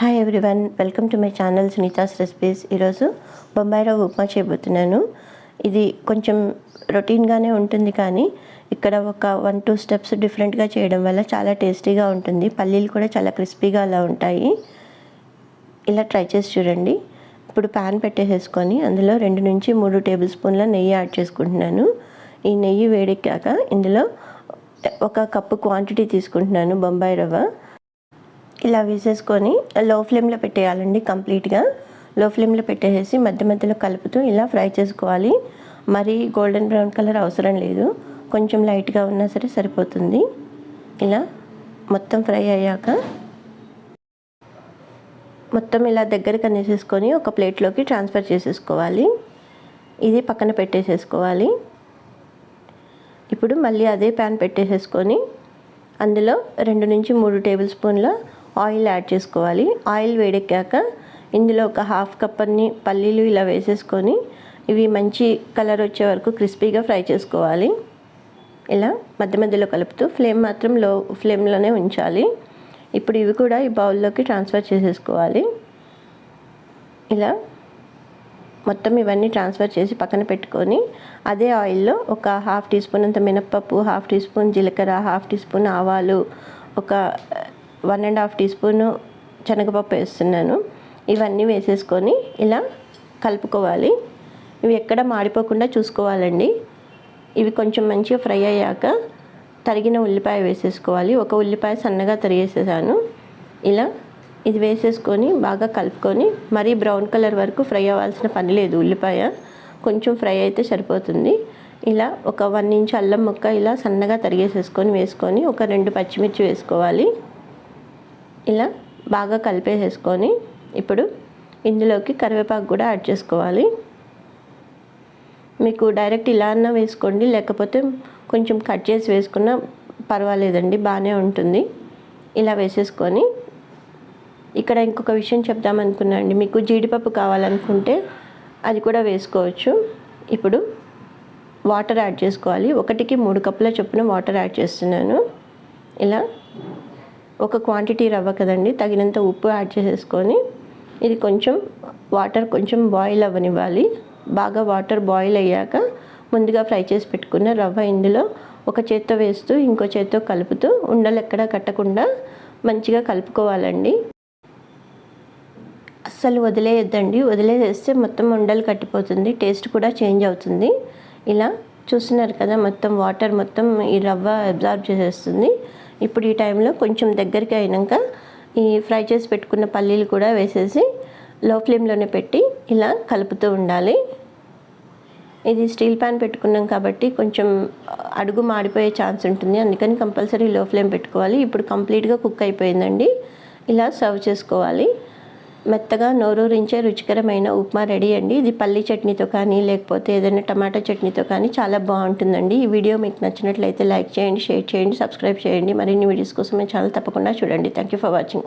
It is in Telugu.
Hi everyone welcome to my channel Sunitha's recipes ఈరోజు బొంబాయి రవ్వ ఉప్మా చేయబోతున్నాను. ఇది కొంచెం రొటీన్గానే ఉంటుంది కానీ ఇక్కడ ఒక వన్ టూ స్టెప్స్ డిఫరెంట్గా చేయడం వల్ల చాలా టేస్టీగా ఉంటుంది. పల్లీలు కూడా చాలా క్రిస్పీగా అలా ఉంటాయి. ఇలా ట్రై చేసి చూడండి. ఇప్పుడు ప్యాన్ పెట్టేసేసుకొని అందులో రెండు నుంచి మూడు టేబుల్ స్పూన్ల నెయ్యి యాడ్ చేసుకుంటున్నాను. ఈ నెయ్యి వేడెక్కాక ఇందులో ఒక కప్పు క్వాంటిటీ తీసుకుంటున్నాను బొంబాయి రవ్వ. ఇలా వేసేసుకొని లో ఫ్లేమ్లో పెట్టేయాలండి కంప్లీట్గా. లో ఫ్లేమ్లో పెట్టేసి మధ్య మధ్యలో కలుపుతూ ఇలా ఫ్రై చేసుకోవాలి. మరీ గోల్డెన్ బ్రౌన్ కలర్ అవసరం లేదు. కొంచెం లైట్గా ఉన్నా సరే సరిపోతుంది. ఇలా మొత్తం ఫ్రై అయ్యాక మొత్తం ఇలా దగ్గరకు అనేసేసుకొని ఒక ప్లేట్లోకి ట్రాన్స్ఫర్ చేసేసుకోవాలి. ఇది పక్కన పెట్టేసేసుకోవాలి. ఇప్పుడు మళ్ళీ అదే ప్యాన్ పెట్టేసేసుకొని అందులో రెండు నుంచి మూడు టేబుల్ స్పూన్ల ఆయిల్ యాడ్ చేసుకోవాలి. ఆయిల్ వేడెక్కాక ఇందులో ఒక హాఫ్ కప్ అన్ని పల్లీలు ఇలా వేసేసుకొని ఇవి మంచి కలర్ వచ్చే వరకు క్రిస్పీగా ఫ్రై చేసుకోవాలి. ఇలా మధ్య మధ్యలో కలుపుతూ ఫ్లేమ్ మాత్రం లో ఫ్లేమ్లోనే ఉంచాలి. ఇప్పుడు ఇవి కూడా ఈ బౌల్లోకి ట్రాన్స్ఫర్ చేసేసుకోవాలి. ఇలా మొత్తం ఇవన్నీ ట్రాన్స్ఫర్ చేసి పక్కన పెట్టుకొని అదే ఆయిల్లో ఒక హాఫ్ టీ స్పూన్ అంత మినప్పప్పు హాఫ్ టీ స్పూన్ జీలకర్ర హాఫ్ టీ స్పూన్ ఆవాలు ఒక one and half teaspoon శనగపప్పు వేస్తున్నాను. ఇవన్నీ వేసేసుకొని ఇలా కలుపుకోవాలి. ఇవి ఎక్కడ మాడిపోకుండా చూసుకోవాలండి. ఇవి కొంచెం మంచిగా ఫ్రై అయ్యాక తరిగిన ఉల్లిపాయ వేసేసుకోవాలి. ఒక ఉల్లిపాయ సన్నగా తరిగేసేసాను. ఇలా ఇది వేసేసుకొని బాగా కలుపుకొని మరీ బ్రౌన్ కలర్ వరకు ఫ్రై అవ్వాల్సిన పని లేదు ఉల్లిపాయ. కొంచెం ఫ్రై అయితే సరిపోతుంది. ఇలా ఒక వన్ ఇంచ్ అల్లం ముక్క ఇలా సన్నగా తరిగేసేసుకొని వేసుకొని ఒక రెండు పచ్చిమిర్చి వేసుకోవాలి. ఇలా బాగా కలిపేసేసుకొని ఇప్పుడు ఇందులోకి కరివేపాకు కూడా యాడ్ చేసుకోవాలి. మీకు డైరెక్ట్ ఇలా అన్నా వేసుకోండి లేకపోతే కొంచెం కట్ చేసి వేసుకున్నా పర్వాలేదండి బాగానే ఉంటుంది. ఇలా వేసేసుకొని ఇక్కడ ఇంకొక విషయం చెప్దామనుకున్నా అండి మీకు జీడిపప్పు కావాలనుకుంటే అది కూడా వేసుకోవచ్చు. ఇప్పుడు వాటర్ యాడ్ చేసుకోవాలి. ఒకటికి మూడు కప్పుల చొప్పున వాటర్ యాడ్ చేస్తున్నాను. ఇలా ఒక క్వాంటిటీ రవ్వ కదండి తగినంత ఉప్పు యాడ్ చేసేసుకొని ఇది కొంచెం వాటర్ కొంచెం బాయిల్ అవ్వనివ్వాలి. బాగా వాటర్ బాయిల్ అయ్యాక ముందుగా ఫ్రై చేసి పెట్టుకున్న రవ్వ ఇందులో ఒక చేత్తో వేస్తూ ఇంకో చేత్తో కలుపుతూ ఉండలు ఎక్కడా కట్టకుండా మంచిగా కలుపుకోవాలండి. అస్సలు వదిలేయద్దండి. వదిలేసేస్తే మొత్తం ఉండలు కట్టిపోతుంది టేస్ట్ కూడా చేంజ్ అవుతుంది. ఇలా చూస్తున్నారు కదా మొత్తం వాటర్ మొత్తం ఈ రవ్వ అబ్జార్బ్ చేసేస్తుంది. ఇప్పుడు ఈ టైంలో కొంచెం దగ్గరికి అయినాక ఈ ఫ్రై చేసి పెట్టుకున్న పల్లీలు కూడా వేసేసి లో ఫ్లేమ్లోనే పెట్టి ఇలా కలుపుతూ ఉండాలి. ఇది స్టీల్ ప్యాన్ పెట్టుకున్నాం కాబట్టి కొంచెం అడుగు మాడిపోయే ఛాన్స్ ఉంటుంది. అందుకని కంపల్సరీ లో ఫ్లేమ్ పెట్టుకోవాలి. ఇప్పుడు కంప్లీట్గా కుక్ అయిపోయిందండి. ఇలా సర్వ్ చేసుకోవాలి. మెత్తగా నోరూరించే రుచికరమైన ఉప్మా రెడీ అండి. ఇది పల్లి చట్నీతో కానీ లేకపోతే ఏదైనా టమాటా చట్నీతో కానీ చాలా బాగుంటుందండి. ఈ వీడియో మీకు నచ్చినట్లయితే లైక్ చేయండి షేర్ చేయండి సబ్స్క్రైబ్ చేయండి. మరిన్ని వీడియోస్ కోసం ఛానల్ తప్పకుండా చూడండి. Thank you for watching